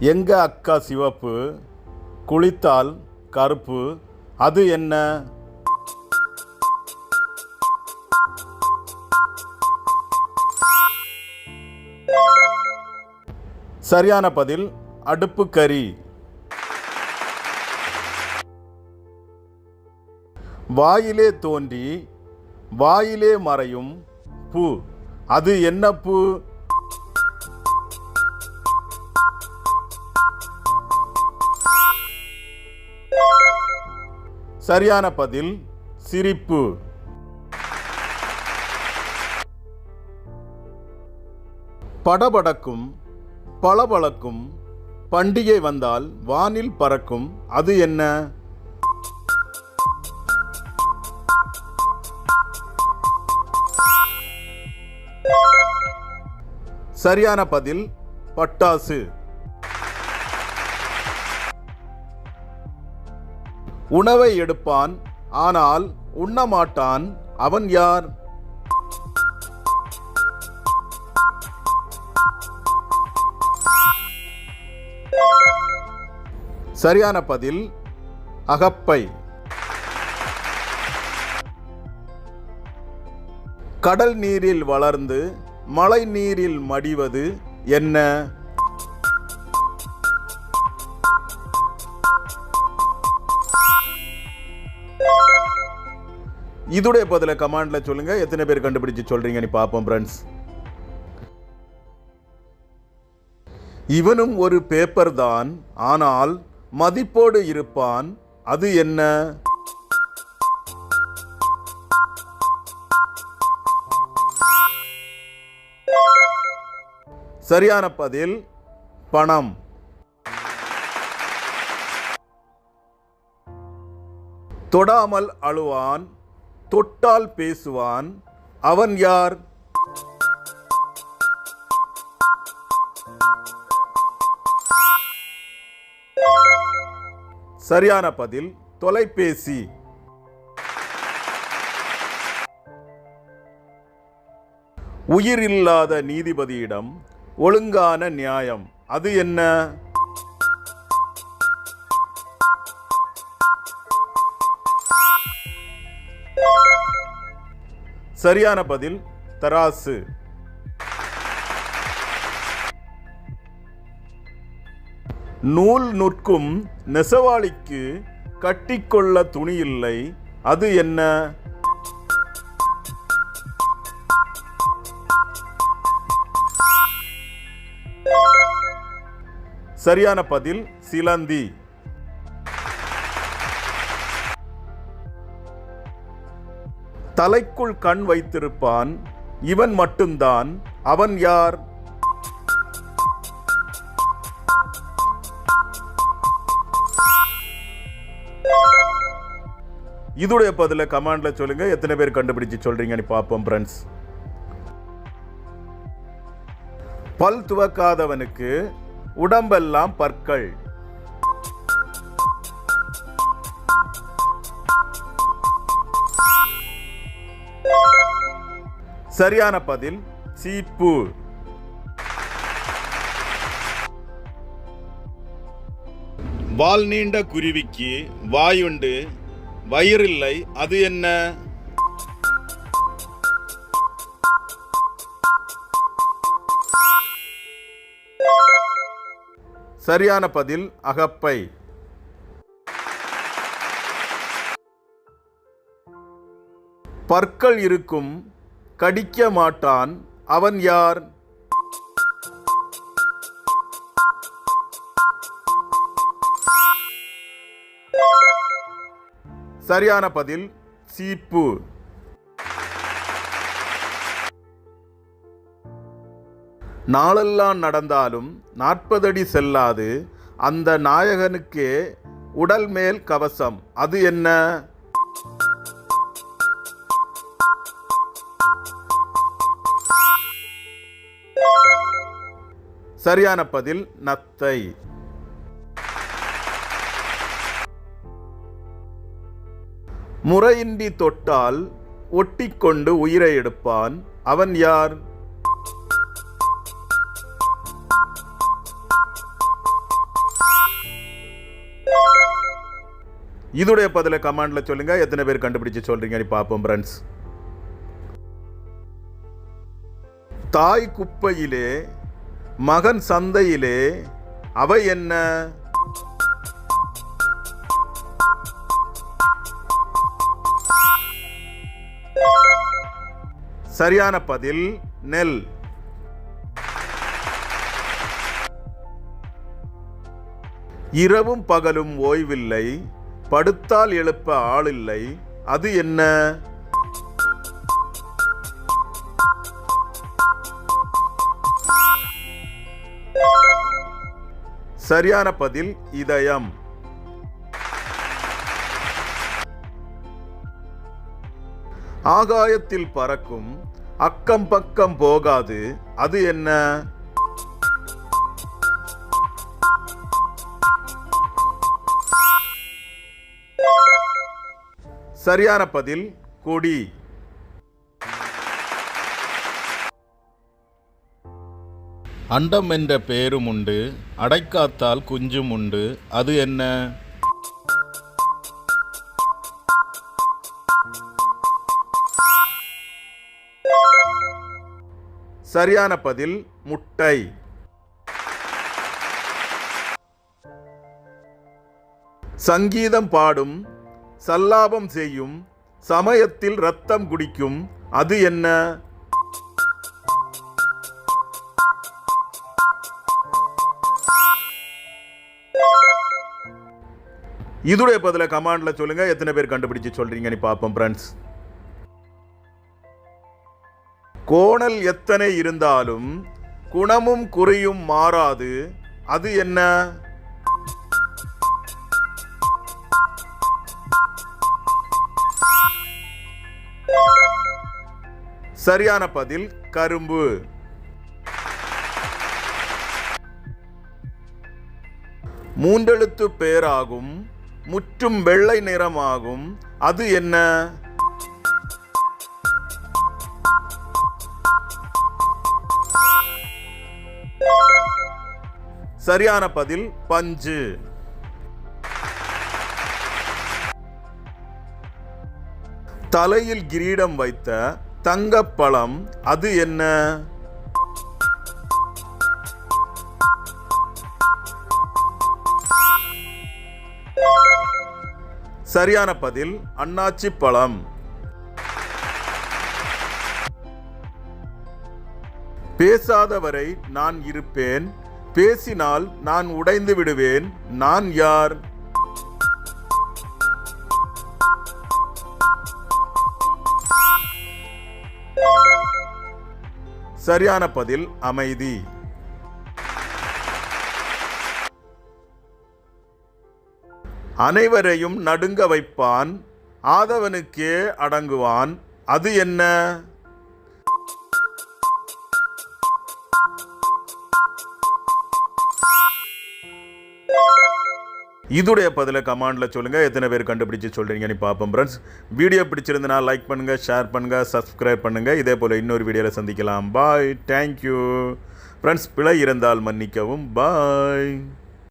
எங்க அக்கா சிவப்பு? குளித்தால் கருப்பு. அது என்ன? சரியான பதில் அடுப்பு கறி. வாயிலே தோன்றி வாயிலே மறையும் பூ. அது என்ன பூ? சரியான பதில் சிரிப்பு. படபடக்கும் பளபளக்கும் பண்டிகை வந்தால் வானில் பறக்கும் அது என்ன? சரியான பதில் பட்டாசு. உணவை எடுப்பான் ஆனால் உண்ணமாட்டான் அவன் யார்? சரியான பதில் அகப்பை. கடல் நீரில் வளர்ந்து மழை நீரில் மடிவது என்ன? இதுடைய பதில கமாண்ட்ல சொல்லுங்க. எத்தனை பேர் கண்டுபிடிச்சு சொல்றீங்கன்னு பார்ப்போம் ஃப்ரெண்ட்ஸ் இவனும் ஒரு பேப்பர் தான். ஆனால் மதிப்போடு இருப்பான். அது என்ன? சரியான பதில் பணம். தொடாமல் அழுவான். தொட்டால் பேசுவான். அவன் யார்? சரியான பதில் தொலைபேசி. உயிரில்லாத நீதிபதியிடம் ஒழுங்கான நியாயம் அது என்ன? சரியான பதில் தராசு. நூல் நுட்கும் நெசவாளிக்கு கட்டிக்கொள்ள துணி இல்லை அது என்ன? சரியான பதில் சிலந்தி. தலைக்குள் கண் வைத்திருப்பான் இவன் மட்டும்தான். அவன் யார்? இதோடைய பதில கமாண்ட்ல சொல்லுங்க. எத்தனை பேர் கண்டுபிடிச்சு சொல்றீங்கன்னு பார்ப்போம் ஃப்ரெண்ட்ஸ் பல் துவக்காதவனுக்கு உடம்பெல்லாம் பற்கள். சரியான பதில் சீப்பு. வால் நீண்ட குருவிக்கு வாயுண்டு வயிறில்லை அது என்ன? சரியான பதில் அகப்பை. பற்கள் இருக்கும் கடிக்க மாட்டான் அவன் யார்? சரியான பதில் சீப்பு. நாளெல்லாம் நடந்தாலும் நாற்பது அடி செல்லாது. அந்த நாயகனுக்கே உடல் மேல் கவசம். அது என்ன? சரியான பதில் நத்தை. முறையின்றி தொட்டால் ஒட்டிக்கொண்டு உயிரை எடுப்பான். அவன் யார்? இதுடைய பதில கமாண்ட்ல சொல்லுங்க. எத்தனை பேர் கண்டுபிடிச்சு சொல்றீங்கன்னு பார்ப்போம் பிரண்ட்ஸ் தாய் குப்பையிலே மகன் சந்தையிலே அவை என்ன? சரியான பதில் நெல். இரவும் பகலும் ஓய்வில்லை படுத்தால் எழுப்ப ஆளில்லை அது என்ன? சரியான பதில் இதயம். ஆகாயத்தில் பறக்கும் அக்கம் பக்கம் போகாது அது என்ன? சரியான பதில் கொடி. அண்டம் என்ற பெயரும் உண்டு அடைக்காத்தால் குஞ்சும் உண்டு. அது என்ன? சரியான பதில் முட்டை. சங்கீதம் பாடும் சல்லாபம் செய்யும் சமயத்தில் ரத்தம் குடிக்கும் அது என்ன? இதோடைய பதில கமாண்ட்ல சொல்லுங்க. எத்தனை பேர் கண்டுபிடிச்சு சொல்றீங்கன்னு பார்ப்போம் ஃப்ரெண்ட்ஸ் கோணல் எத்தனை இருந்தாலும் குணமும் குறியும் மாறாது. அது என்ன? சரியான பதில் கரும்பு. மூன்றெழுத்து பேராகும். முற்றும் வெள்ளை நிறமாகும். அது என்ன? சரியான பதில் பஞ்சு. தலையில் கிரீடம் வைத்த தங்கப்பழம் அது என்ன? சரியான பதில் அண்ணாச்சி பழம். பேசாதவரை நான் இருப்பேன் பேசினால் நான் உடைந்து விடுவேன் நான் யார்? சரியான பதில் அமைதி. அனைவரையும் நடுங்க வைப்பான் ஆதவனுக்கே அடங்குவான். அது என்ன? இதுடைய பதில கமாண்டில் சொல்லுங்க. எத்தனை பேர் கண்டுபிடிச்சு சொல்கிறீங்கன்னு பார்ப்போம் ஃப்ரெண்ட்ஸ் வீடியோ பிடிச்சிருந்தனா லைக் பண்ணுங்க ஷேர் பண்ணுங்க சப்ஸ்கிரைப் பண்ணுங்க. இதே போல இன்னொரு வீடியோவில் சந்திக்கலாம். பாய் தேங்க்யூ ஃப்ரெண்ட்ஸ் பிழை இருந்தால் மன்னிக்கவும். பாய்